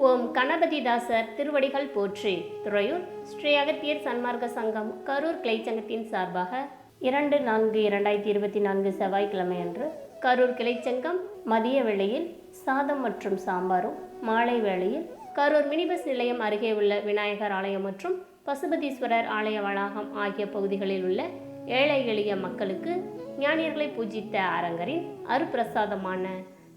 ஓம் கணபதிதாசர் திருவடிகள் போற்றி. துறையூர் ஸ்ரீ அகத்தியர் சன்மார்க்க சங்கம் கரூர் கிளை சங்கத்தின் சார்பாக இரண்டு நான்கு இரண்டாயிரத்தி இருபத்தி நான்கு செவ்வாய்க்கிழமை அன்று கரூர் கிளைச்சங்கம் மதிய வேளையில் சாதம் மற்றும் சாம்பாரும் மாலை வேளையில் கரூர் மினிபஸ் நிலையம் அருகே உள்ள விநாயகர் ஆலயம் மற்றும் பசுபதீஸ்வரர் ஆலய வளாகம் ஆகிய பகுதிகளில் உள்ள ஏழை எளிய மக்களுக்கு ஞானியர்களை பூஜித்த அரங்கரின் அருப்பிரசாதமான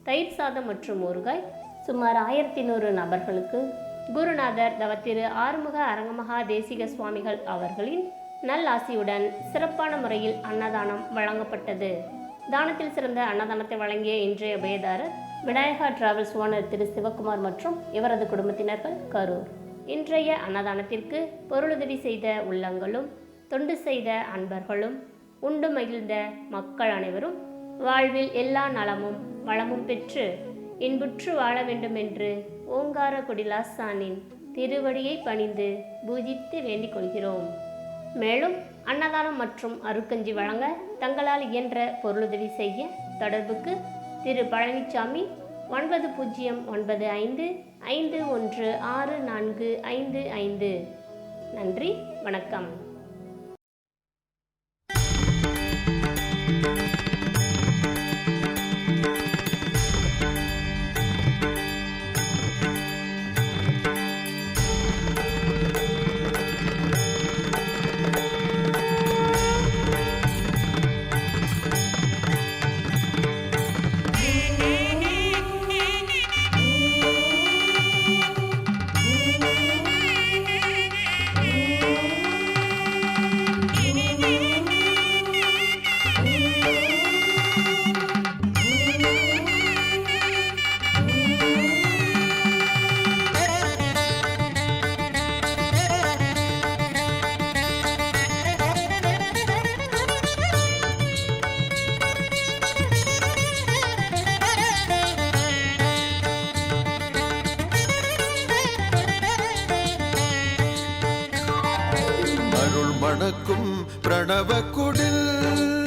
தயிர் சாதம் மற்றும் ஊறுகாய் சுமார் ஆயிரத்தி நூறு நபர்களுக்கு குருநாதர் தவத்திரு ஆறுமுக அரங்கமகா தேசிக சுவாமிகள் அவர்களின் நல்லாசியுடன் சிறப்பான முறையில் அன்னதானம் வழங்கப்பட்டது. தானத்தில் சிறந்த அன்னதானத்தை வழங்கிய இன்றைய உபயதாரர் விநாயகா டிராவல்ஸ் ஓனர் திரு சிவகுமார் மற்றும் இவரது குடும்பத்தினர்கள் கரூர். இன்றைய அன்னதானத்திற்கு பொருளுதவி செய்த உள்ளங்களும் தொண்டு செய்த அன்பர்களும் உண்டு மகிழ்ந்த மக்கள் அனைவரும் வாழ்வில் எல்லா நலமும் வளமும் பெற்று இன்புற்று வாழ வேண்டும் என்று ஓங்கார குடிலாசானின் திருவடியை பணிந்து பூஜித்து வேண்டிக் கொள்கிறோம். மேலும் அன்னதானம் மற்றும் அருக்கஞ்சி வழங்க தங்களால் இயன்ற பொருளுதவி செய்ய தொடர்புக்கு திரு பழனிசாமி ஒன்பது பூஜ்ஜியம் ஒன்பது ஐந்து ஐந்து ஒன்று ஆறு நான்கு ஐந்து ஐந்து. நன்றி வணக்கம். மணக்கும் பிரணவ குடில்.